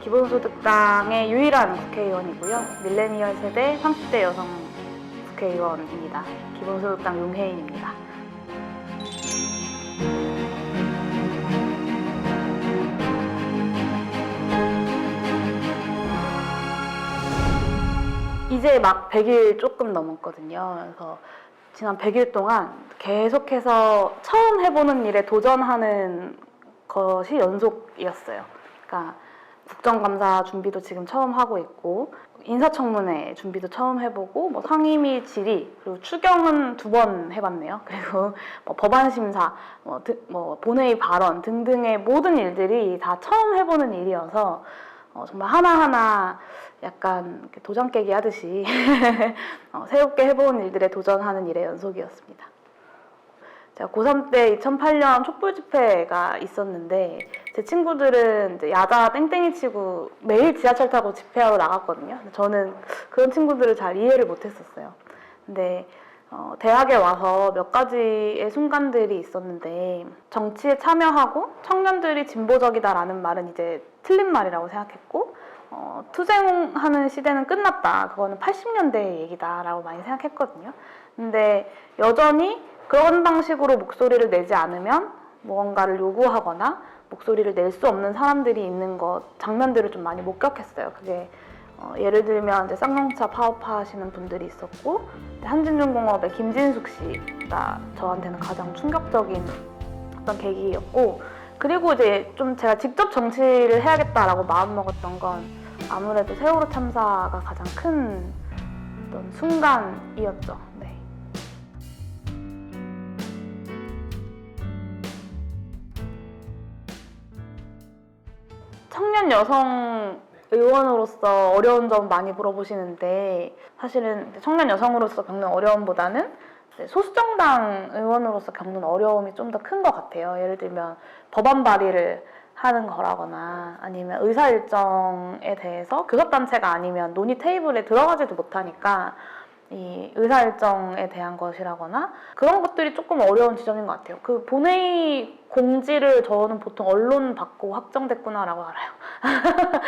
기본소득당의 유일한 국회의원이고요. 밀레니얼 세대 30대 여성 국회의원입니다. 기본소득당 용혜인입니다. 이제 막 100일 조금 넘었거든요. 그래서 지난 100일 동안 계속해서 처음 해보는 일에 도전하는 것이 연속이었어요. 그러니까 국정감사 준비도 지금 처음 하고 있고 인사청문회 준비도 처음 해보고 뭐 상임위 질의 그리고 추경은 두 번 해봤네요. 그리고 뭐 법안 심사, 뭐, 드- 뭐 본회의 발언 등등의 모든 일들이 다 처음 해보는 일이어서 어, 정말 하나하나 약간 도장 깨기 하듯이 어, 새롭게 해본 일들에 도전하는 일의 연속이었습니다. 제가 고3 때 2008년 촛불 집회가 있었는데 제 친구들은 이제 야자 땡땡이 치고 매일 지하철 타고 집회하러 나갔거든요. 저는 그런 친구들을 잘 이해를 못했었어요. 근데 어, 대학에 와서 몇 가지의 순간들이 있었는데 정치에 참여하고 청년들이 진보적이다라는 말은 이제 틀린 말이라고 생각했고 어, 투쟁하는 시대는 끝났다. 그거는 80년대의 얘기다라고 많이 생각했거든요. 근데 여전히 그런 방식으로 목소리를 내지 않으면 무언가를 요구하거나 목소리를 낼 수 없는 사람들이 있는 것 장면들을 좀 많이 목격했어요. 그게 어, 예를 들면 이제 쌍용차 파업하시는 분들이 있었고 한진중공업의 김진숙 씨가 저한테는 가장 충격적인 어떤 계기였고 그리고 이제 좀 제가 직접 정치를 해야겠다라고 마음먹었던 건 아무래도 세월호 참사가 가장 큰 어떤 순간이었죠. 네. 청년 여성 의원으로서 어려운 점 많이 물어보시는데 사실은 청년 여성으로서 겪는 어려움보다는 소수정당 의원으로서 겪는 어려움이 좀 더 큰 것 같아요. 예를 들면 법안 발의를 하는 거라거나 아니면 의사 일정에 대해서 교섭단체가 아니면 논의 테이블에 들어가지도 못하니까 이 의사 일정에 대한 것이라거나 그런 것들이 조금 어려운 지점인 것 같아요. 그 본회의 공지를 저는 보통 언론 받고 확정됐구나라고 알아요.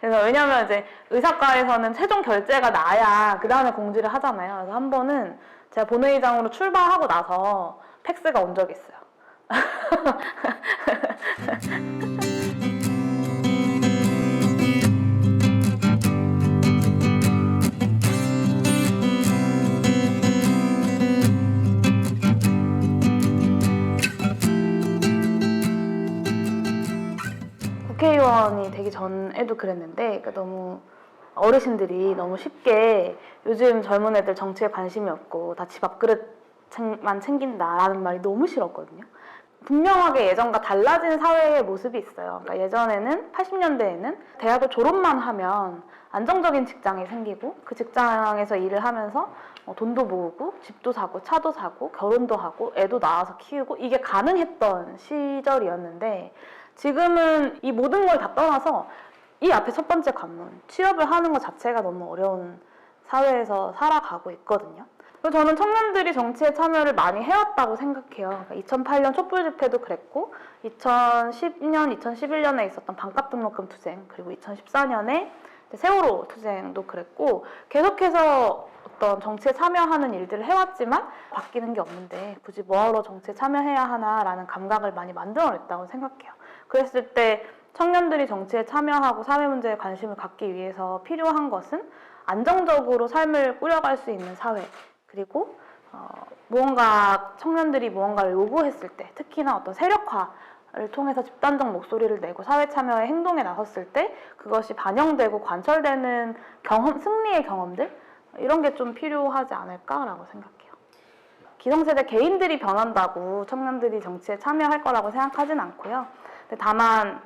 그래서 왜냐면 이제 의사과에서는 최종 결재가 나야 그 다음에 공지를 하잖아요. 그래서 한 번은 제가 본회의장으로 출발하고 나서 팩스가 온 적이 있어요. 국회의원이 되기 전에도 그랬는데 그러니까 너무 어르신들이 너무 쉽게 요즘 젊은 애들 정치에 관심이 없고 다집 밥그릇만 챙긴다라는 말이 너무 싫었거든요. 분명하게 예전과 달라진 사회의 모습이 있어요. 그러니까 예전에는 80년대에는 대학을 졸업만 하면 안정적인 직장이 생기고 그 직장에서 일을 하면서 어, 돈도 모으고 집도 사고 차도 사고 결혼도 하고 애도 낳아서 키우고 이게 가능했던 시절이었는데 지금은 이 모든 걸 다 떠나서 이 앞에 첫 번째 관문 취업을 하는 것 자체가 너무 어려운 사회에서 살아가고 있거든요. 그래서 저는 청년들이 정치에 참여를 많이 해왔다고 생각해요. 그러니까 2008년 촛불 집회도 그랬고 2010년, 2011년에 있었던 반값 등록금 투쟁 그리고 2014년에 세월호 투쟁도 그랬고 계속해서 어떤 정치에 참여하는 일들을 해왔지만 바뀌는 게 없는데 굳이 뭐하러 정치에 참여해야 하나라는 감각을 많이 만들어냈다고 생각해요. 그랬을 때 청년들이 정치에 참여하고 사회 문제에 관심을 갖기 위해서 필요한 것은 안정적으로 삶을 꾸려갈 수 있는 사회 그리고 어, 무언가 청년들이 무언가를 요구했을 때 특히나 어떤 세력화를 통해서 집단적 목소리를 내고 사회 참여의 행동에 나섰을 때 그것이 반영되고 관철되는 경험 승리의 경험들 이런 게 좀 필요하지 않을까라고 생각해요. 기성세대 개인들이 변한다고 청년들이 정치에 참여할 거라고 생각하진 않고요. 다만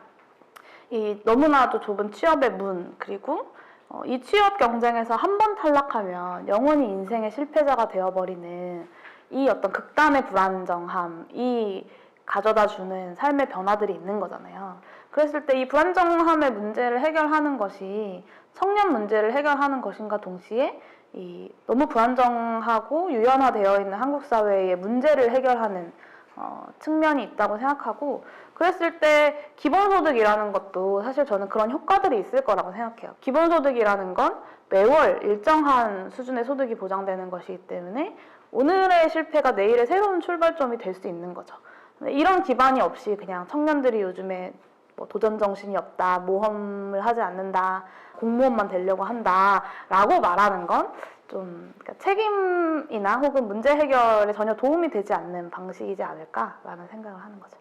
이 너무나도 좁은 취업의 문 그리고 어, 이 취업 경쟁에서 한 번 탈락하면 영원히 인생의 실패자가 되어버리는 이 어떤 극단의 불안정함 이 가져다 주는 삶의 변화들이 있는 거잖아요. 그랬을 때 이 불안정함의 문제를 해결하는 것이 청년 문제를 해결하는 것인가 동시에 이 너무 불안정하고 유연화되어 있는 한국 사회의 문제를 해결하는 어, 측면이 있다고 생각하고 그랬을 때 기본소득이라는 것도 사실 저는 그런 효과들이 있을 거라고 생각해요. 기본소득이라는 건 매월 일정한 수준의 소득이 보장되는 것이기 때문에 오늘의 실패가 내일의 새로운 출발점이 될 수 있는 거죠. 이런 기반이 없이 그냥 청년들이 요즘에 뭐 도전 정신이 없다, 모험을 하지 않는다, 공무원만 되려고 한다 라고 말하는 건 좀 책임이나 혹은 문제 해결에 전혀 도움이 되지 않는 방식이지 않을까라는 생각을 하는 거죠.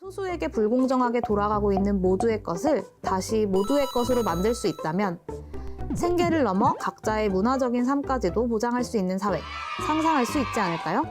소수에게 불공정하게 돌아가고 있는 모두의 것을 다시 모두의 것으로 만들 수 있다면 생계를 넘어 각자의 문화적인 삶까지도 보장할 수 있는 사회 상상할 수 있지 않을까요?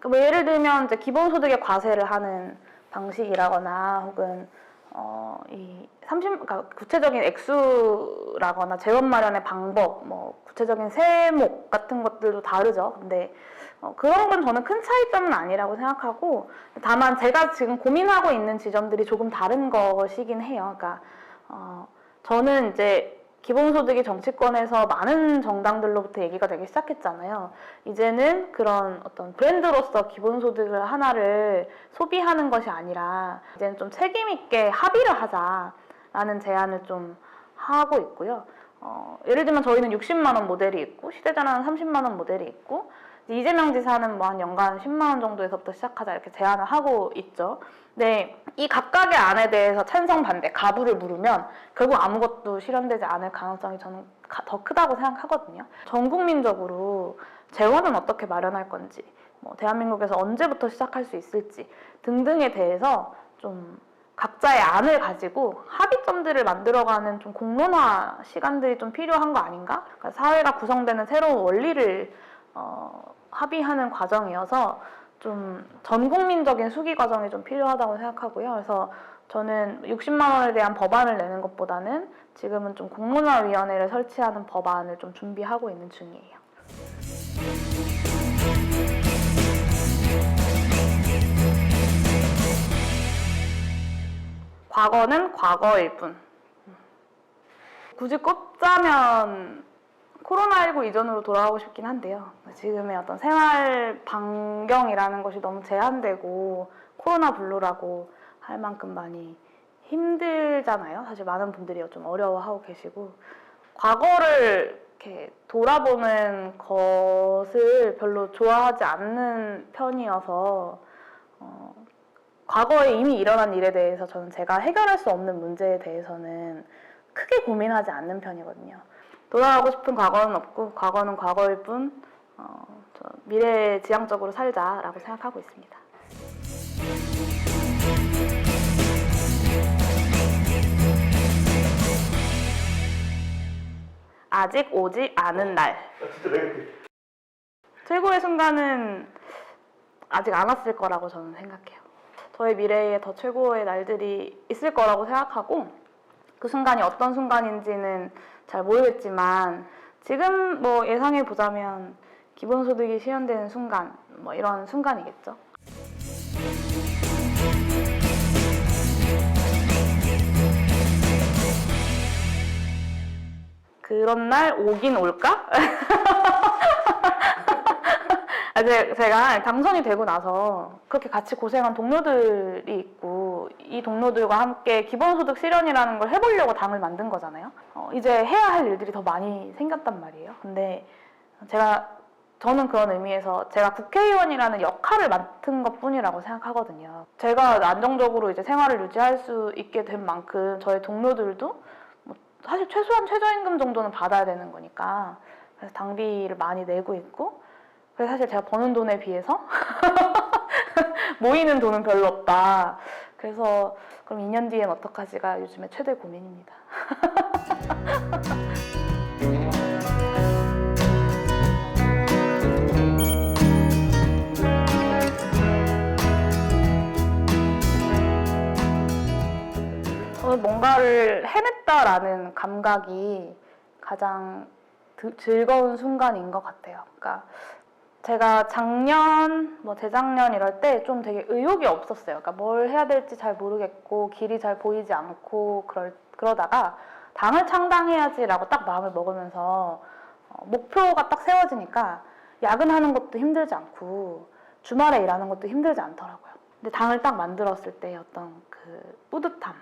그뭐 예를 들면 이제 기본소득에 과세를 하는 방식이라거나 혹은 어, 이 30, 그러니까 구체적인 액수라거나 재원 마련의 방법, 뭐 구체적인 세목 같은 것들도 다르죠. 근데 어, 그런 건 저는 큰 차이점은 아니라고 생각하고 다만 제가 지금 고민하고 있는 지점들이 조금 다른 것이긴 해요. 그러니까 어, 저는 이제 기본소득이 정치권에서 많은 정당들로부터 얘기가 되기 시작했잖아요. 이제는 그런 어떤 브랜드로서 기본소득을 하나를 소비하는 것이 아니라 이제는 좀 책임있게 합의를 하자라는 제안을 좀 하고 있고요. 어, 예를 들면 저희는 60만원 모델이 있고, 시대전환은 30만원 모델이 있고, 이재명 지사는 뭐 한 연간 10만 원 정도에서부터 시작하자 이렇게 제안을 하고 있죠. 네, 이 각각의 안에 대해서 찬성 반대 가부를 물으면 결국 아무것도 실현되지 않을 가능성이 저는 가- 더 크다고 생각하거든요. 전 국민적으로 재원은 어떻게 마련할 건지, 뭐 대한민국에서 언제부터 시작할 수 있을지 등등에 대해서 좀 각자의 안을 가지고 합의점들을 만들어가는 좀 공론화 시간들이 좀 필요한 거 아닌가? 그러니까 사회가 구성되는 새로운 원리를 어, 합의하는 과정이어서 좀 전국민적인 수기 과정이 좀 필요하다고 생각하고요. 그래서 저는 60만 원에 대한 법안을 내는 것보다는 지금은 좀 공론화위원회를 설치하는 법안을 좀 준비하고 있는 중이에요. 과거는 과거일 뿐. 굳이 꼽자면 코로나19 이전으로 돌아가고 싶긴 한데요. 지금의 어떤 생활 반경이라는 것이 너무 제한되고 코로나 블루라고 할 만큼 많이 힘들잖아요. 사실 많은 분들이 좀 어려워하고 계시고 과거를 이렇게 돌아보는 것을 별로 좋아하지 않는 편이어서 어, 과거에 이미 일어난 일에 대해서 저는 제가 해결할 수 없는 문제에 대해서는 크게 고민하지 않는 편이거든요. 돌아가고 싶은 과거는 없고 과거는 과거일 뿐 어, 저 미래 지향적으로 살자라고 생각하고 있습니다. 아직 오지 않은 날. 최고의 순간은 아직 안 왔을 거라고 저는 생각해요. 저의 미래에 더 최고의 날들이 있을 거라고 생각하고 그 순간이 어떤 순간인지는 잘 모르겠지만 지금 뭐 예상해 보자면 기본소득이 실현되는 순간 뭐 이런 순간이겠죠. 그런 날 오긴 올까? 아, 제- 제가 당선이 되고 나서 그렇게 같이 고생한 동료들이 있고 이 동료들과 함께 기본소득 실현이라는 걸 해보려고 당을 만든 거잖아요. 어, 이제 해야 할 일들이 더 많이 생겼단 말이에요. 근데 제가 저는 그런 의미에서 제가 국회의원이라는 역할을 맡은 것 뿐이라고 생각하거든요. 제가 안정적으로 이제 생활을 유지할 수 있게 된 만큼 저희 동료들도 뭐 사실 최소한 최저임금 정도는 받아야 되는 거니까 그래서 당비를 많이 내고 있고 그래서 사실 제가 버는 돈에 비해서 모이는 돈은 별로 없다. 그래서 그럼 2년 뒤엔 어떡하지가 요즘에 최대 고민입니다. 어, 뭔가를 해냈다라는 감각이 가장 드- 즐거운 순간인 것 같아요. 그러니까 제가 작년, 뭐 재작년 이럴 때 좀 되게 의욕이 없었어요. 그러니까 뭘 해야 될지 잘 모르겠고 길이 잘 보이지 않고 그럴 그러다가 당을 창당해야지라고 딱 마음을 먹으면서 어, 목표가 딱 세워지니까 야근하는 것도 힘들지 않고 주말에 일하는 것도 힘들지 않더라고요. 근데 당을 딱 만들었을 때 어떤 그 뿌듯함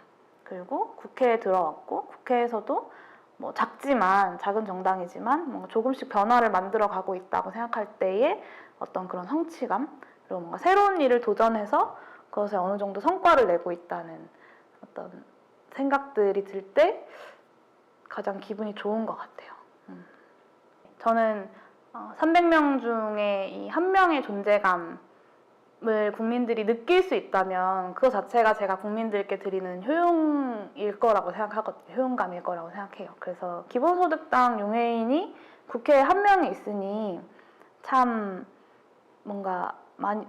그리고 국회에 들어왔고 국회에서도 뭐 작지만 작은 정당이지만 뭔가 조금씩 변화를 만들어 가고 있다고 생각할 때의 어떤 그런 성취감 그리고 뭔가 새로운 일을 도전해서 그것에 어느 정도 성과를 내고 있다는 어떤 생각들이 들 때 가장 기분이 좋은 것 같아요. 음. 저는 어, 300명 중에 이 한 명의 존재감 을 국민들이 느낄 수 있다면 그거 자체가 제가 국민들께 드리는 효용일 거라고 생각하거든요. 효용감일 거라고 생각해요. 그래서 기본소득당 용해인이 국회에 한 명이 있으니 참 뭔가 많이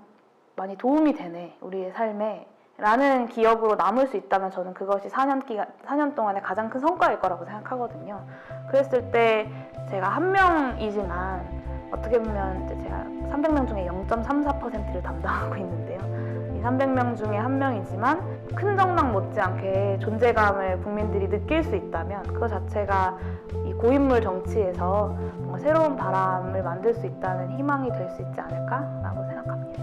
많이 도움이 되네 우리의 삶에 라는 기억으로 남을 수 있다면 저는 그것이 4년 기간 4년 동안의 가장 큰 성과일 거라고 생각하거든요. 그랬을 때 제가 한 명이지만 어떻게 보면 이제 제가 300명 중에 0.34%를 담당하고 있는데요. 이 300명 중에 한 명이지만 큰 정당 못지않게 존재감을 국민들이 느낄 수 있다면 그거 자체가 이 고인물 정치에서 뭔가 새로운 바람을 만들 수 있다는 희망이 될 수 있지 않을까라고 생각합니다.